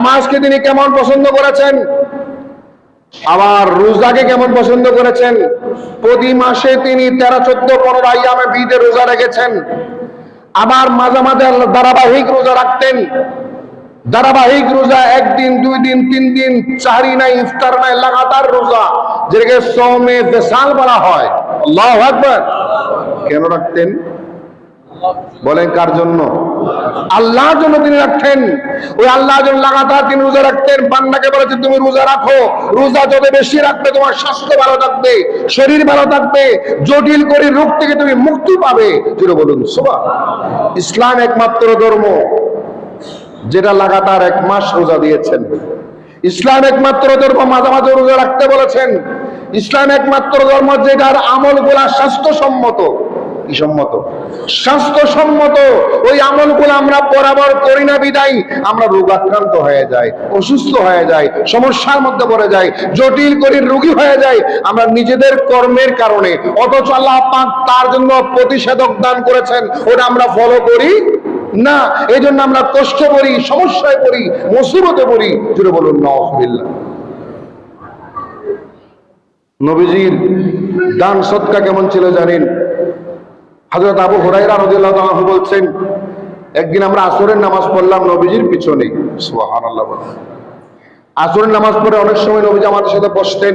নামাজকে তিনি কেমন পছন্দ করেছেন? আবার রোজাকে কেমন পছন্দ করেছেন? প্রতি মাসে তিনি তেরো, চোদ্দ, পনেরো আইয়ামে বিদে রোজা রেখেছেন। আবার মাঝে মাঝে ধারাবাহিক রোজা রাখতেন। ধারাবাহিক রোজা একদিন, দুই দিন, তিন দিন চারি নাই, ইফতার নাই, লাগাতার রোজা, যেটাকে সৌমে বেসাল বলা হয়। কেন রাখতেন? বলেন কার জন্য? আল্লাহর জন্য তিনি রাখতেন ওই আল্লাহর জন্য লাগাতার তিনি রোজা রাখতেন। তুমি রোজা রাখো। রোজা যত বেশি রাখবে, তোমার স্বাস্থ্য ভালো থাকবে, শরীর ভালো থাকবে, জটিল করে রোগ থেকে তুমি মুক্তি পাবে। বলুন ইসলাম একমাত্র ধর্ম যেটা লাগাতার এক মাস রোজা দিয়েছেন। ইসলাম একমাত্র ধর্ম মাঝে মাঝে রোজা রাখতে বলেছেন। ইসলাম একমাত্র ধর্ম যেটার আমলগুলা স্বাস্থ্যসম্মত। স্বাস্থ্যসম্মত। ওই আমলগুলো আমরা বরাবর করি না বিদায়। আমরা হয়ে যাই, অসুস্থ হয়ে যাই, সমস্যার মধ্যে পড়ে যাই, জটিল রোগী হয়ে যাই। আমরা নিজেদের কর্মের কারণে, অথচ আল্লাহ পাক তার জন্য প্রতিষেধক দান করেছেন। ওটা আমরা ফলো করি না। এই জন্য আমরা কষ্ট করি, সমস্যায় পড়ি, মুসিবতে পড়ি। জুড়ে বলুন নওয়াজবিল্লাহ নবীজির দান সৎকা কেমন ছিল জানেন? হযরত আবু রাদিয়াল্লাহু তাআলা বলছেন, একদিন আমরা আসরের নামাজ পড়লাম, নবীজির পিছনে। আসরের নামাজ পড়ে অনেক সময় নবীজি আমাদের সাথে বসতেন,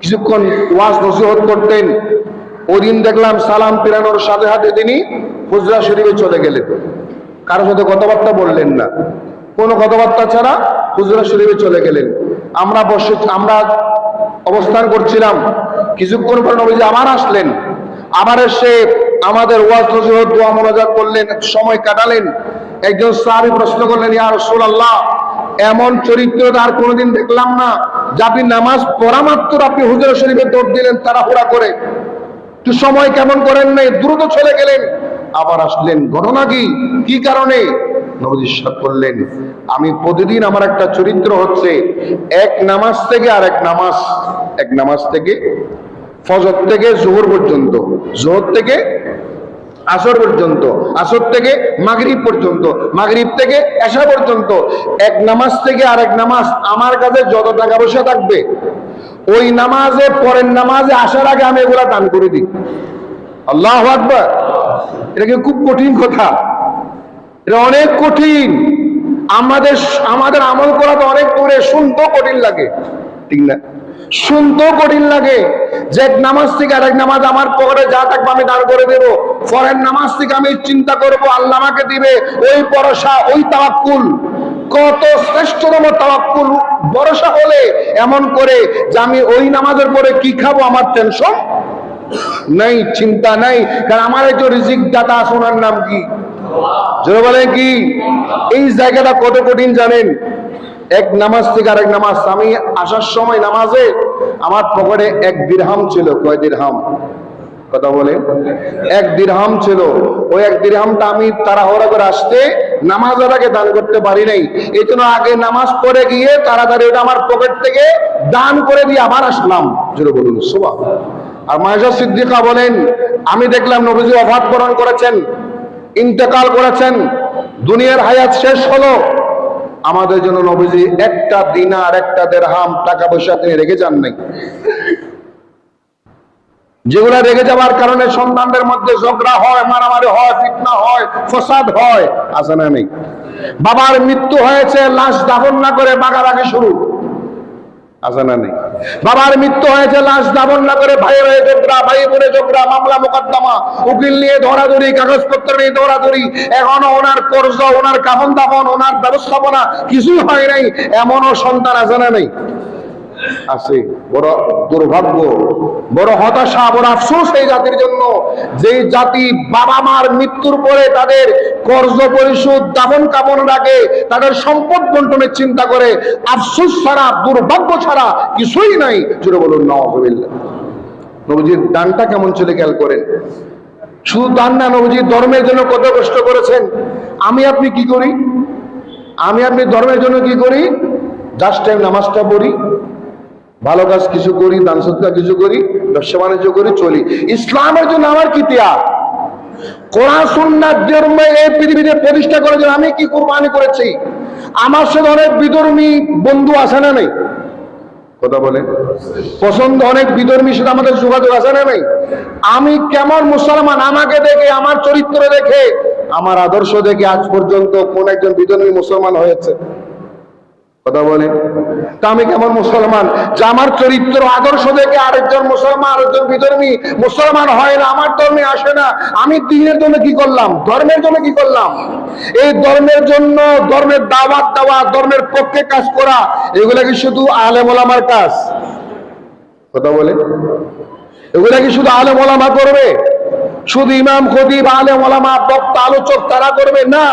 কিছুক্ষণ ওয়াজ নসিহত করতেন। ওই দিন দেখলাম সালাম পেরানোর সাথে সাথে তিনি হুজরা শরীফে চলে গেলেন। কারোর সাথে কথাবার্তা বললেন না। কোনো কথাবার্তা ছাড়া হুজরা শরীফে চলে গেলেন। আমরা বসে, আমরা অবস্থান করছিলাম। কিছুক্ষণ পর নবীজি আবার আসলেন। আবার এসে আমাদের ওয়াজ নসিহত, দোয়া মোনাজাত করলেন সময় কাটালেন। একজন সাহাবী প্রশ্ন করলেন, ইয়া রাসূলুল্লাহ, এমন চরিত্র আর কোনোদিন দেখলাম না, যে আপনি নামাজ পড়া মাত্র আপনি হুজুর শরীফে দৌড় দিলেন, তাড়াহুড়া করে। একটু সময় কেমন করেন নাই, দ্রুত চলে গেলেন। আবার আসলেন, ঘটনা কি? কি কারণে? নবজি করলেন আমি প্রতিদিন আমার একটা চরিত্র হচ্ছে, এক নামাজ থেকে আর এক নামাজ এক নামাজ থেকে ফজর থেকে জোহর পর্যন্ত, জোহর থেকে আসর পর্যন্ত, আসর থেকে মাগরিব পর্যন্ত, মাগরিব থেকে এশা পর্যন্ত, এক নামাজ থেকে আরেক নামাজ আমার কাছে যত টাকা পয়সা থাকবে, ওই নামাজে, পরের নামাজে আসার আগে আমি এগুলা দান করে দিই। আল্লাহ আকবার। এটা কি খুব কঠিন কথা? এটা অনেক কঠিন। আমাদের আমাদের আমল করা তো অনেক দূরে, শুনতেও কঠিন লাগে। ঠিক না? শুনতেও কঠিন লাগে। যে এক নামাজ থেকে আরেক নামাজ আমার পকেটে যা থাকবে আমি দান করে দেব। পরের নামাজ থেকে আমি চিন্তা করব, আল্লাহ আমাকে দিবে। ওই ভরসা, ওই তাওয়াক্কুল। কত শ্রেষ্ঠতম তাওয়াক্কুল ভরসা হলে এমন করে যে আমি ওই নামাজের পরে কি খাব আমার টেনশন নাই, চিন্তা নাই। কারণ আমার একজন রিজিক দাতা ওনার নাম কি? জোরে বলেন কি? এই জায়গাটা কত কঠিন জানেন? এক নামাজ থেকে আরেক নামাজ। আমি আসার সময় নামাজে আমার পকেটে এক দিরহাম ছিল। কয় দিরহাম কথা বলে। এক দিরহাম ছিল। ওই এক দিরহামটা আমি তাড়াহুড়া করে আসতে নামাজের আগে দান করতে পারি নাই। এই জন্য আগে নামাজ পড়ে গিয়ে তাড়াতাড়ি ওটা আমার পকেট থেকে দান করে দিয়ে আবার আসলাম। জোরে বলুন সুবাহ আর মায়েশা সিদ্দিকা বলেন, আমি দেখলাম নবীজি অভাব বরণ করেছেন, ইন্তেকাল করেছেন, দুনিয়ার হায়াত শেষ হলো। আমাদের জন্য নবীজি একটা দিনার একটা দেড়হাম টাকা পয়সা তিনি রেখে যান নাই। যেগুলা রেগে যাওয়ার কারণে সন্তানদের মধ্যে ঝগড়া হয়, মারামারি হয় ফিটনা হয়, ফসাদ হয় আসে না নেই? বাবার মৃত্যু হয়েছে, লাশ দাফন না করে বাগাবাগি শুরু। বাবার মৃত্যু হয়েছে, লাশ দাবন না করে ভাই ভাই ঝগড়া ভাই বোনে ঝগড়া মামলা মোকদ্দমা, উকিল নিয়ে ধরাধরি, কাগজপত্র নিয়ে ধরাধরি। এখনও ওনার কর্জ, ওনার কাফন দাফন, ওনার ব্যবস্থাপনা কিছুই হয় নাই, এমনও সন্তান আজানা নেই। আছে। বড় দুর্ভাগ্য, বড় হতাশা, বড় আফসোস এই জাতির জন্য। যে জাতি বাবা মার মৃত্যুর পরে তাদের কর্জ পরিশোধ দাবন কাপন রাখে তাদের সম্পদ বন্টনের চিন্তা করে, আফসোস ছাড়া, দুর্ভাগ্য ছাড়া কিছুই নাই। জুড়ে বলুন, নওয়াজবিল্লাহ। নবজির দানটা কেমন চলে খেয়াল করেন? শুধু দান না নবজির ধর্মের জন্য কত কষ্ট করেছেন। আমি আপনি কি করি? আমি আপনি ধর্মের জন্য কি করি? জাস্ট টাইম নামাজটা পড়ি। ভালো কাজ কিছু করি, দান সৎকার কিছু করি, ব্যবসা বাণিজ্য করি, চলি। ইসলামের জন্য আমার কি ত্যাগ? এই পৃথিবীতে প্রতিষ্ঠা করার জন্য আমি কি কোরবানি করেছি? আমার সাথে অনেক বিধর্মী বন্ধু আছে না নেই? কথা বলে পছন্দ অনেক বিধর্মীর সাথে আমাদের যোগাযোগ আছে না নেই? আমি কেমন মুসলমান? আমাকে দেখে, আমার চরিত্র দেখে, আমার আদর্শ দেখে আজ পর্যন্ত কোন একজন বিধর্মী মুসলমান হয়েছে। কথা বলে? তা আমি কেমন মুসলমান? যে আমার চরিত্র আদর্শ দেখে আরেকজন মুসলমান, আরেকজন বিধর্মী মুসলমান হয় না, আমার ধর্মে আসে না। আমি দিনের জন্য কি করলাম? ধর্মের জন্য কি করলাম? এই ধর্মের জন্য, ধর্মের দাওয়াত দেওয়া, ধর্মের পক্ষে কাজ করা, এগুলা কি শুধু আলেম ওলামার কাজ? কথা বলে? এগুলা কি শুধু আলেম ওলামা করবে? শুধু ইমাম, খতিব আলে ওলামা, বক্তা, আলোচক, তারা করবে না।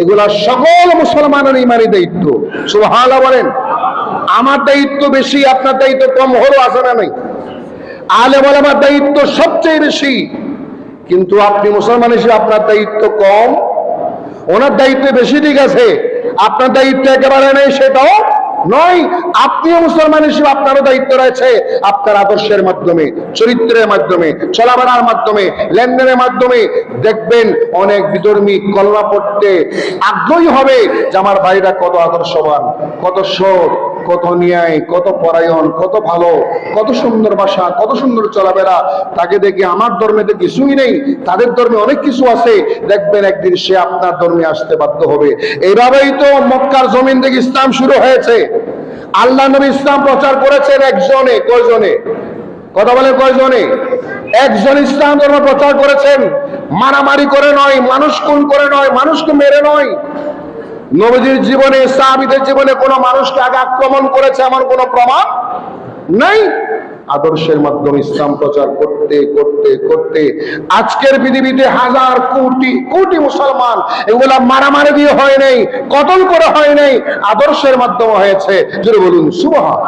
এগুলা সকল মুসলমানের ইমানি দায়িত্ব। সুবহানাল্লাহ বলেন, আমার দায়িত্ব বেশি, আপনার দায়িত্ব কম হলো আছে না নাই? আলে ওলামার দায়িত্ব সবচেয়ে বেশি। কিন্তু আপনি মুসলমান হিসেবে আপনার দায়িত্ব কম, ওনার দায়িত্ব বেশি ঠিক আছে, আপনার দায়িত্ব একেবারে নেই, সেটাও নয়, আপনিও মুসলমান হিসেবে আপনারও দায়িত্ব রয়েছে আপনার আদর্শের মাধ্যমে, চরিত্রের মাধ্যমে, চলাফেরার মাধ্যমে, লেনদেনের মাধ্যমে। দেখবেন অনেক বিধর্মী কলমা পড়তে আগ্রহী হবে যে আমার ভাইরা কত আদর্শবান, কত সৎ কত ন্যায়, কত পরায়ণ, কত ভালো, কত সুন্দর ভাষা কত সুন্দর চলাফেরা, তাকে দেখে আমার ধর্মেতে কিছুই নেই, তাদের ধর্মে অনেক কিছু আছে, দেখবেন একদিন সে আপনার ধর্মে আসতে বাধ্য হবে। এইভাবেই তো মক্কার জমিন থেকে ইসলাম শুরু হয়েছে। আল্লাহ নবী ইসলাম প্রচার করেছেন একজনে, কয়জনে? কথা বলে কয়জনে? একজন ইসলাম ধর্ম প্রচার করেছেন, মারামারি করে নয়, মানুষ খুন করে নয়, মানুষকে মেরে নয়। নবীজির জীবনে, সাহাবিদের জীবনে কোন মানুষকে আগে আক্রমণ করেছে এমন কোন প্রমাণ নেই? আদর্শের মাধ্যমে ইসলাম প্রচার করতে করতে করতে আজকের পৃথিবীতে হাজার কোটি কোটি মুসলমান এগুলা মারামারি দিয়ে হয় নাই, কতল করে হয় নাই, আদর্শের মাধ্যমে হয়েছে। যদি বলুন সুবহান